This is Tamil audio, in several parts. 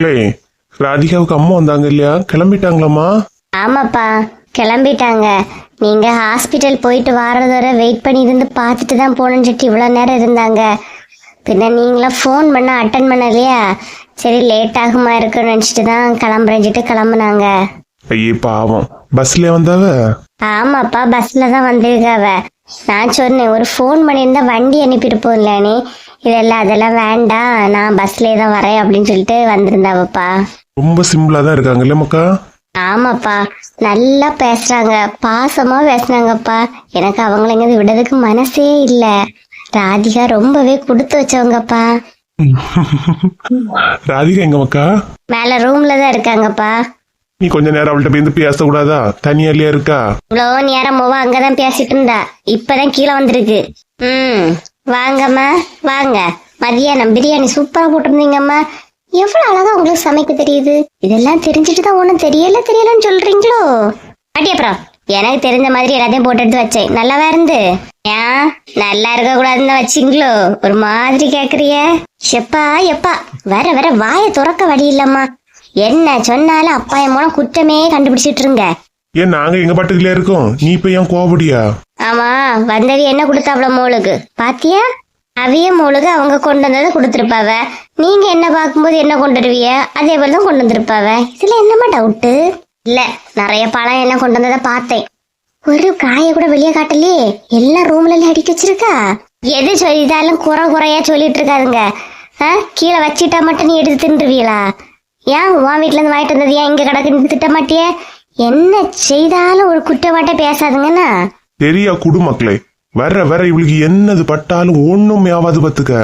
ஏய் ராதிகாவுக்கு அம்மா வந்தாங்க இல்லையா? கிளம்பிட்டாங்களாம்மா? ஆமாப்பா கிளம்பிட்டாங்க. நீங்க ஹாஸ்பிட்டல் போயிட்டு வாரது வரை வெயிட் பண்ணி இருந்து பார்த்துட்டு தான் போகணும்னு சொல்லிட்டு இவ்வளோ நேரம் இருந்தாங்க. பின்ன நீங்களாம் ஃபோன் பண்ண அட்டன் பண்ணலையா? சரி லேட் ஆகுமா இருக்குன்னு நினச்சிட்டு தான் கிளம்புறேன்னு சொல்லிட்டு கிளம்புனாங்க. ஐயே பாவம். பஸ்ல வந்தாவ? ஆமாப்பா பஸ்ல தான் வந்திருக்காவ. நான் சொன்னேன் ஒரு ஃபோன் பண்ணியிருந்தா வண்டி அனுப்பியிருப்போம் இல்லைனே இதெல்லாம் அதெல்லாம் வேண்டாம். நான் பஸ்லேயே தான் வரேன் அப்படின்னு சொல்லிட்டு வந்திருந்தாவப்பா. ரொம்ப சிம்பிளா தான் இருக்காங்கல்ல மக்கா? ஆமாப்பா. நல்லா பேசுறாங்க. பாசமா பேசுனாங்கப்பா எனக்கு அவங்கள எங்கேயாவது விடுறதுக்கு மனசே இல்ல. ராதிகா ரொம்பவே கொடுத்து வச்சவங்கப்பா. ராதிகா எங்க மக்கா? மேல ரூம்ல தான் இருக்காங்கப்பா. நீ கொஞ்ச நேரம் அவள்கிட்ட போய் பேசக்கூடாதா? தனியா இல்லையா இருக்கா? இவ்வளோ நேரம் மூவா அங்கதான் பேசிட்டு இருந்தா. இப்பதான் கீழே வந்திருக்கு. ம் வாங்கம்மா வாங்க. மதியானம் பிரியாணி சூப்பரா போட்டிருந்தீங்கம்மா. எவ்வளவு அழகா உங்களுக்கு சமைக்க தெரியுது? இதெல்லாம் தெரிஞ்சுட்டு தான் ஒன்றும் தெரியல தெரியலன்னு சொல்றீங்களோ? பாட்டி அப்புறம் எனக்கு தெரிஞ்ச மாதிரி எல்லாத்தையும் போட்டு எடுத்து வச்சேன். நல்லாவா இருந்து? ஏன்? நல்லா இருக்க கூடாதுன்னு வச்சிங்களோ? ஒரு மாதிரி கேக்குறிய. எப்பா எப்பா வர வர வாயை துறக்க வழி இல்லம்மா. என்ன சொன்னாலும் அப்பா என் மூலம் குற்றமே கண்டுபிடிச்சிட்டு இருங்க ஏன் நாங்க எங்க பாட்டுக்குள்ளே இருக்கோம்? நீ இப்ப ஏன் கோவப்படியா? ஆமா வந்தவி என்ன கொடுத்தாவள மோளுக்கு? பாத்தியா? அவிய மோளுக்கு அவங்க கொண்டு வந்ததை கொடுத்துருப்பாவ. நீங்க என்ன பார்க்கும்போது என்ன கொண்டு வருவிய? அதே போல தான் கொண்டு வந்திருப்பாவ. இதுல என்னமா டவுட்டு இல்ல நிறைய பழம் என்ன கொண்டு வந்ததை பார்த்தேன். ஒரு காய கூட வெளியே காட்டலையே. எல்லாம் ரூம்ல அடிக்க வச்சிருக்கா? எது சொல்லிட்டாலும் குறை குறையா சொல்லிட்டு இருக்காதுங்க. கீழே வச்சிட்டா மட்டும் நீ எடுத்து தின்றுவீங்களா ஏன் உன் வீட்ல இருந்து வாங்கிட்டு வந்தது ஏன் இங்க கிடக்குன்னு திட்ட மாட்டியே? என்ன செய்தாலும் ஒரு குற்றவாட்ட பேசாதுங்கண்ணா. தெரியா குடு மக்களே வர வர இவளுக்கு என்னது பட்டாலும் ஒண்ணுமே ஆகாது பத்துக்க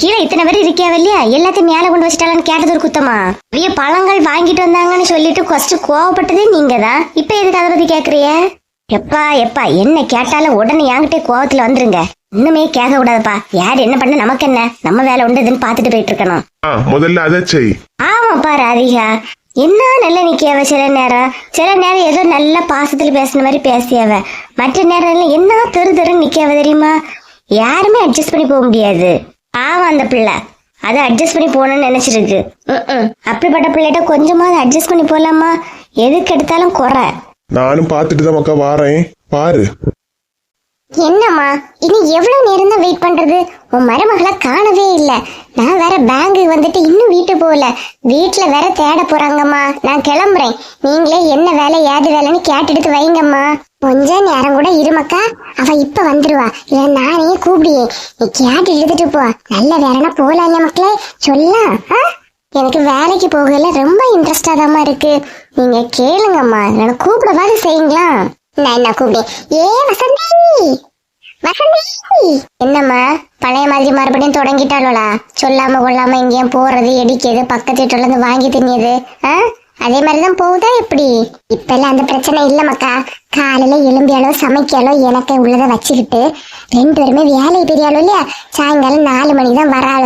கீழே இத்தனை பேர் இருக்கியாவ இல்லையா? எல்லாத்தையும் மேல கொண்டு வச்சிட்டாலான்னு கேட்டது ஒரு குத்தமா? நிறைய பழங்கள் வாங்கிட்டு வந்தாங்கன்னு சொல்லிட்டு ஃபர்ஸ்ட் கோவப்பட்டதே நீங்க தான் இப்ப எதுக்கு அதை பத்தி கேக்குறிய எப்பா எப்பா என்ன கேட்டாலும் உடனே என்கிட்ட கோவத்துல வந்துருங்க. இன்னுமே கேட்க கூடாதுப்பா. யார் என்ன பண்ண நமக்கு என்ன? நம்ம வேலை உண்டுதுன்னு பாத்துட்டு போயிட்டு இருக்கணும் முதல்ல அதை செய். ஆமாப்பா ராதிகா. என்ன நல்ல நிக்கியாவ சில நேரம்? சில நேரம் ஏதோ நல்ல பாசத்துல பேசுன மாதிரி பேசியாவ. மற்ற நேரம் எல்லாம் என்ன தெரு தெருன்னு நிக்கியாவ தெரியுமா? யாருமே அட்ஜஸ்ட் பண்ணி போக முடியாது. ஆமா அந்த பிள்ளை. அதை அட்ஜஸ்ட் பண்ணி போகணும்னு நினைச்சிருக்கு. அப்படிப்பட்ட பிள்ளைகிட்ட கொஞ்சமாவது அட்ஜஸ்ட் பண்ணி போலாமா? எதுக்கு எடுத்தாலும் குறை. நானும் பார்த்துட்டு தான் மக்கா வாரேன். பாரு. என்னம்மா இனி எவ்வளவு நேரம் தான் வெயிட் பண்றது? உன் மருமகளை காணவே இல்ல. நான் வேற பேங்குக்கு வந்துட்டு இன்னும் வீட்டு போகல. வீட்டுல வேற தேட போறாங்கம்மா. நான் கிளம்புறேன். நீங்களே என்ன வேலை ஏது வேலைன்னு கேட்டெடுத்து வைங்கம்மா. கொஞ்ச நேரம் கூட இருமக்கா அவ இப்ப வந்துருவா. இல்ல நானே கூப்பிடியே நீ கேட்டு எடுத்துட்டு போ. நல்ல வேலைனா போலாம் மக்களே. சொல்லலாம் ஆ? எனக்கு வேலைக்கு போகல. ரொம்ப இன்ட்ரெஸ்டா தாம்மா இருக்கு. நீங்க கேளுங்கம்மா. என்ன கூப்பிடவாது செய்யுங்களா? நான் என்ன கூப்பிடு? ஏ வசந்தி! வசந்தி! என்னம்மா பழைய மாதிரி மறுபடியும் தொடங்கிட்டாளோலா சொல்லாம கொள்ளாம எங்கேயும் போறது எடிக்கிறது பக்கத்து வீட்டுல இருந்து வாங்கி தின்னியது ஆ? அதே மாதிரிதான் போகுதா எப்படி? இப்ப எல்லாம் அந்த பிரச்சனை இல்ல மக்கா காலையில எலும்பியாலோ சமைக்காலோ எனக்கு உள்ளதை வச்சுக்கிட்டு ரெண்டு பேருமே வேலைக்கு பெரியாலோ இல்லையா? சாயங்காலம் நாலு மணி தான் வராள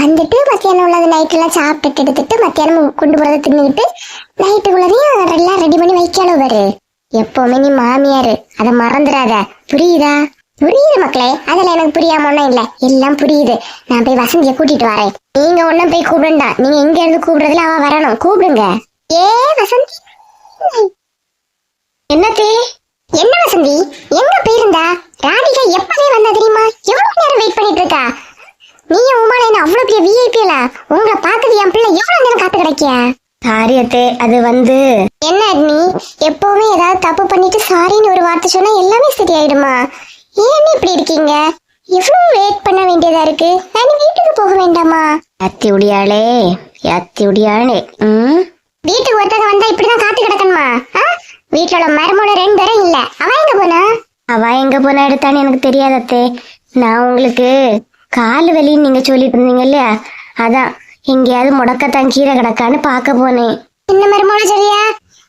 வந்துட்டு மத்தியானம் உள்ளது நைட் எல்லாம் சாப்பிட்டுட்டு எடுத்துட்டு மத்தியானம் கொண்டு போறதை தின்னுக்கிட்டு நைட்டுக்குள்ளதையும் எல்லாம் ரெடி பண்ணி வைக்காலோ பாரு எப்பவுமே நீ மாமியாரு. அதை மறந்துடாத. புரியுதா? புரியுது மக்களே. அதெல்லாம் எனக்கு புரியாம ஒன்னும் இல்ல. எல்லாம் புரியுது. நான் போய் வசந்தியை கூட்டிட்டு வரேன். நீங்க ஒண்ணும் போய் கூப்பிடுண்டா. நீங்க எங்க இருந்து கூப்பிடுறதுல அவ வரணும். கூப்பிடுங்க. ஏ வசந்தி. என்னத்தே என்ன வசந்தி? எங்க போயிருந்தா? ராதிகா எப்பவே வந்தா தெரியுமா? எவ்வளவு நேரம் வெயிட் பண்ணிட்டு இருக்கா நீ உமால என்ன அவ்வளவு பெரிய விஐபி உங்களை பார்த்தது என் பிள்ளை எவ்வளவு நேரம் காத்து கிடைக்கியா? காரியத்தே அது வந்து. என்ன நீ எப்பவுமே ஏதாவது தப்பு பண்ணிட்டு சாரின்னு ஒரு வார்த்தை சொன்னா எல்லாமே சரியாயிடுமா? ஏன் இப்படி இருக்கீங்க? எவ்வளவு வெயிட் பண்ண வேண்டியதா இருக்கு? நான் வீட்டுக்கு போக வேண்டாமா? அத்தி உடியாளே அத்தி உடியாளே ம்? வீட்டுக்கு ஒருத்தங்க வந்தா இப்படிதான் காத்து கிடக்கணுமா? வீட்டுல உள்ள மருமோட ரெண்டு பேரும் இல்ல. அவ எங்க போனா? அவ எங்க போனா எடுத்தான்னு எனக்கு தெரியாதத்தே. நான் உங்களுக்கு கால் வலின்னு நீங்க சொல்லிட்டு இருந்தீங்க இல்லையா? அதான். எங்கேயாவது முடக்கத்தான் கீரை கிடக்கான்னு பார்க்க போனேன். என்ன மருமோட சரியா?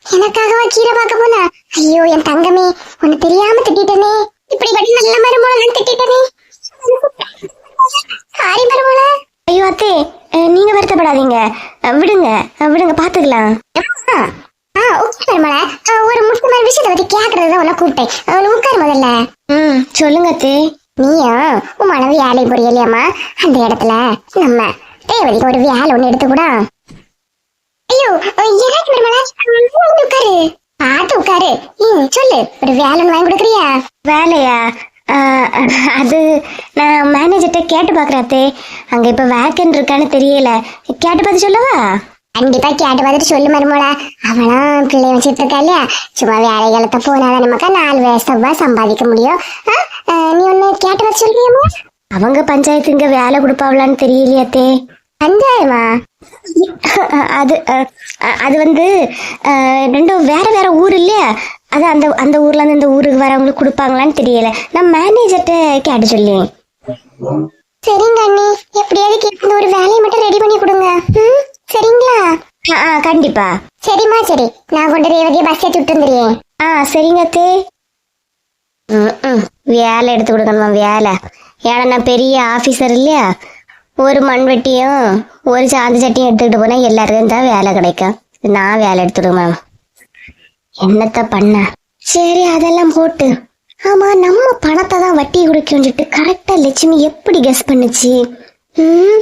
எனக்காகவா கீரை பார்க்க போனா? ஐயோ என் தங்கமே உன்னை தெரியாம திட்டிட்டனே. இப்படி படி நல்ல மருமோள நான் திட்டிட்டனே. சாரி மருமோள. ஐயோ அத்தே நீங்க வருத்தப்படாதீங்க. விடுங்க விடுங்க பாத்துக்கலாம் ஆ ஓகே மருமோள. அஹ், ஒரு முக்கியமான விஷயத்தை பத்தி கேக்குறது தான் உன்னை கூப்பிட்டேன். உட்கார் முதல்ல. ம் சொல்லுங்க அத்தே. நீயா? உன் மனது வேலை புரியலையாமா அந்த இடத்துல நம்ம தேவதிக்கு ஒரு வேலை ஒண்ணு எடுத்து கூட. ஐயோ எனக்கு வந்து உட்காரு. பார்த்து உட்காரு. ம் சொல்லு ஒரு வேலை ஒண்ணு வாங்கி கொடுக்குறியா? வேலையா? அது நான் மேனேஜர்கிட்ட கேட்டு பார்க்குறாத்தே அங்கே இப்போ வேக்கன் இருக்கான்னு தெரியல. கேட்டு பார்த்து சொல்லவா? கண்டிப்பா கேட்டு பார்த்துட்டு சொல்லு மருமோள. அவனும் பிள்ளை வச்சுட்டு இருக்கா இல்லையா? சும்மா வேலைகளத்தை போனாதான் நமக்கு நாலு வருஷம் ரூபாய் சம்பாதிக்க முடியும். நீ ஒன்னு கேட்டு பார்த்து சொல்றியம்மா அவங்க பஞ்சாயத்து இங்க வேலை கொடுப்பாவலான்னு தெரியலையாத்தே பஞ்சாயமா அது அது வந்து ரெண்டும் வேற வேற ஊர் இல்லையா? அது அந்த அந்த ஊர்ல இருந்து இந்த ஊருக்கு வரவங்களுக்கு கொடுப்பாங்களான்னு தெரியல. நான் மேனேஜர்கிட்ட கேட்டு சொல்லி சரிங்க அண்ணி. எப்படியாவது கேட்டு ஒரு வேலையை மட்டும் ரெடி பண்ணி கொடுங்க. சரிங்களா? ஆ கண்டிப்பா. சரிம்மா சரி. நான் கொண்டு ரேவதியை பஸ் ஏற்றி விட்டு வந்துடுறேன். ஆ சரிங்க அத்தே. ம், ம். வேலை எடுத்து கொடுக்கணுமா வேலை? ஏன்னா நான் பெரிய ஆஃபீஸர் இல்லையா? ஒரு மண்வெட்டியும் ஒரு சாந்து சட்டியும் எடுத்துக்கிட்டு போனா எல்லாருக்கும் தான் வேலை கிடைக்கும். நான் வேலை எடுத்துடுவேன் என்னத்த பண்ண? சரி அதெல்லாம் போட்டு. ஆமா நம்ம பணத்தை தான் வட்டி குடிக்கும் சொல்லிட்டு கரெக்டா லட்சுமி எப்படி கெஸ் பண்ணுச்சு? ம்?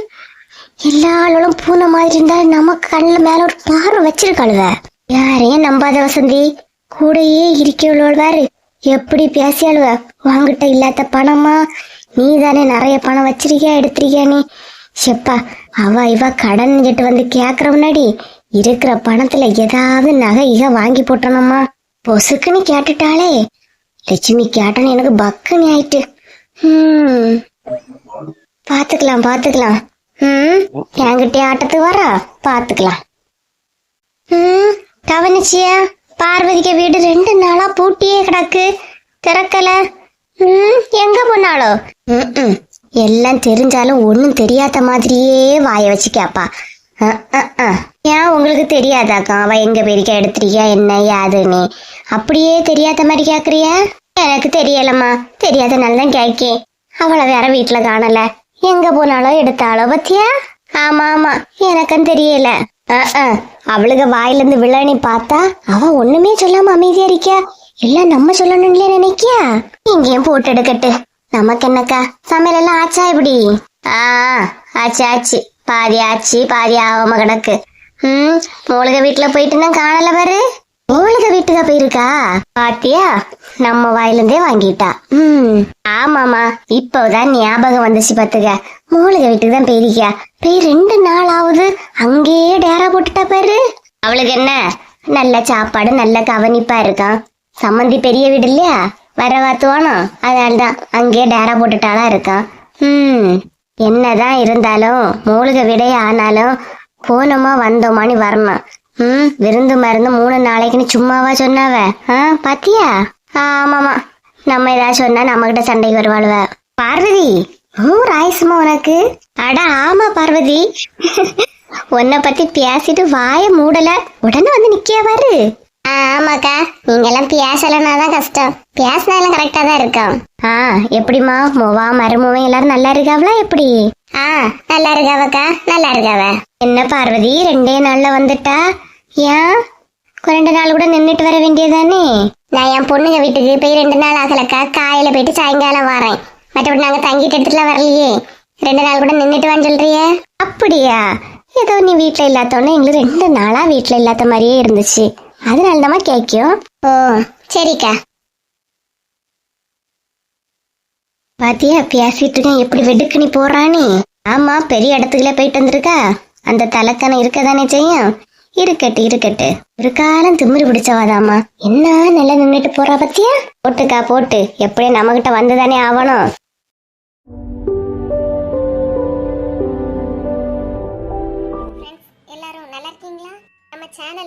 எல்லா ஆளும் பூனை மாதிரி இருந்தா நமக்கு கண்ணில் மேல ஒரு பார்வை வச்சிருக்காளுவ. யாரையும் நம்பாத வசந்தி கூடயே இருக்கிறவளோட பாரு எப்படி பேசியாளுவ? வாங்கிட்ட இல்லாத பணமா? நீ தானே நிறைய பணம் வச்சிருக்கியா எடுத்திருக்கியா நீ? செப்பா அவ இவ கடன் கிட்ட வந்து கேக்குற முன்னாடி இருக்கிற பணத்துல ஏதாவது நகை இக வாங்கி போட்டணுமா? பொசுக்குன்னு கேட்டுட்டாளே. லட்சுமி கேட்டனு எனக்கு பக்குன்னு ஆயிட்டு. ஹம். பாத்துக்கலாம் பாத்துக்கலாம். ம் என்கிட்ட ஆட்டத்துக்கு வரா? பாத்துக்கலாம். ம் கவனிச்சியா பார்வதிக்கு வீடு ரெண்டு நாளா பூட்டியே கிடக்கு. திறக்கல. ம் எங்க போனாலோ ம். எல்லாம் தெரிஞ்சாலும் ஒண்ணும் தெரியாத மாதிரியே வாய வச்சு கேப்பா அஹ், அஹ், அஹ். ஏன் உங்களுக்கு தெரியாதாக்கா அவ எங்க போயிருக்கா எடுத்திருக்கியா? என்ன? யாதுன்னு அப்படியே தெரியாத மாதிரி கேக்குறியா? எனக்கு தெரியலம்மா. தெரியாதனால தான் கேக்கேன். அவளை வேற வீட்டுல காணல. எங்க போனாலோ எடுத்தாளோ பத்தியா? ஆமா ஆமா. எனக்கும் தெரியல. அவளுக்கு அஹ். அவளுக வாயில இருந்து விழனி பார்த்தா அவ ஒண்ணுமே சொல்லாம அமைதியா இருக்கியா? எல்லாம் நம்ம சொல்லணும்ல நினைக்கியா? இங்கேயும் போட்டு எடுக்கட்டு. நமக்கு என்னக்கா சமையல் எல்லாம் ஆச்சா இப்படி? ஆ ஆச்சு ஆச்சு. பாதி ஆச்சு பாதி ஆகாம கிடக்கு. ம் மூலிக வீட்டுல போயிட்டு காணல பாரு. மூலிக வீட்டுக்கா போயிருக்கா? பாத்தியா? நம்ம வாயிலிருந்தே வாங்கிட்டா. ம். ஆமாமா இப்போதான் ஞாபகம் வந்துச்சு பாத்துக்க மூலிக வீட்டுக்கு தான் போயிருக்கியா? போய் ரெண்டு நாள் ஆகுது அங்கேயே டேரா போட்டுட்டா பாரு. அவளுக்கு என்ன? நல்ல சாப்பாடு நல்ல கவனிப்பா இருக்கான். சம்மந்தி பெரிய வீடு இல்லையா? வர அதனால அதனால்தான் அங்கேயே டேரா போட்டுட்டாளா இருக்கான் ம் என்னதான் இருந்தாலும் மூலிகை விடைய ஆனாலும் போனோமா வந்தோமான்னு வரணும். ம் விருந்து மருந்து மூணு நாளைக்குன்னு சும்மாவா சொன்னாவ? ஆ பாத்தியா? ஆமாமா. நம்ம ஏதாவது சொன்னா நம்ம கிட்ட சண்டைக்கு வருவாளுவ. பார்வதி ஓ ராயசுமா உனக்கு? அட ஆமா பார்வதி. உன்னை பத்தி பேசிட்டு வாய மூடல. உடனே வந்து நிக்கியா பாரு. ஆமாக்கா. நீங்க எல்லாம் பேசலன்னா தான் கஷ்டம் பேசினாலும் கரெக்டா தான் இருக்கும். ஆ எப்படிமா மொவா மருமவன் எல்லாரும் நல்லா இருக்காவளா எப்படி? ஆ நல்லா இருக்காவக்கா. நல்லா இருக்காவ. என்ன பார்வதி ரெண்டே நாள்ல வந்துட்டா? ஏன்? ரெண்டு நாள் கூட நின்னுட்டு வர வேண்டியதானே நான் என் பொண்ணுங்க வீட்டுக்கு போய் ரெண்டு நாள் ஆகலக்கா. காலையில போயிட்டு சாயங்காலம் வரேன். மற்றபடி நாங்க தங்கிட்டு எடுத்துட்டுலாம் வரலையே. ரெண்டு நாள் கூட நின்னுட்டு வான்னு சொல்றியே? அப்படியா? ஏதோ நீ வீட்ல இல்லாதோன்னு எங்களுக்கு ரெண்டு நாளா வீட்ல இல்லாத மாதிரியே இருந்துச்சு. அதனால தான் கேட்கும் ஓ சரிக்கா. பாத்தியா பேசிட்டு இருக்கேன் எப்படி வெடுக்கு நீ போறானே? ஆமா பெரிய இடத்துக்குள்ள போயிட்டு வந்திருக்கா. அந்த தலைக்கணம் இருக்கதானே செய்யும்? இருக்கட்டு இருக்கட்டு. ஒரு காலம் திமிரு பிடிச்சவாதாமா என்ன நல்லா நின்னுட்டு போறா பத்தியா? போட்டுக்கா போட்டு. எப்படியும் நம்ம கிட்ட வந்துதானே ஆகணும்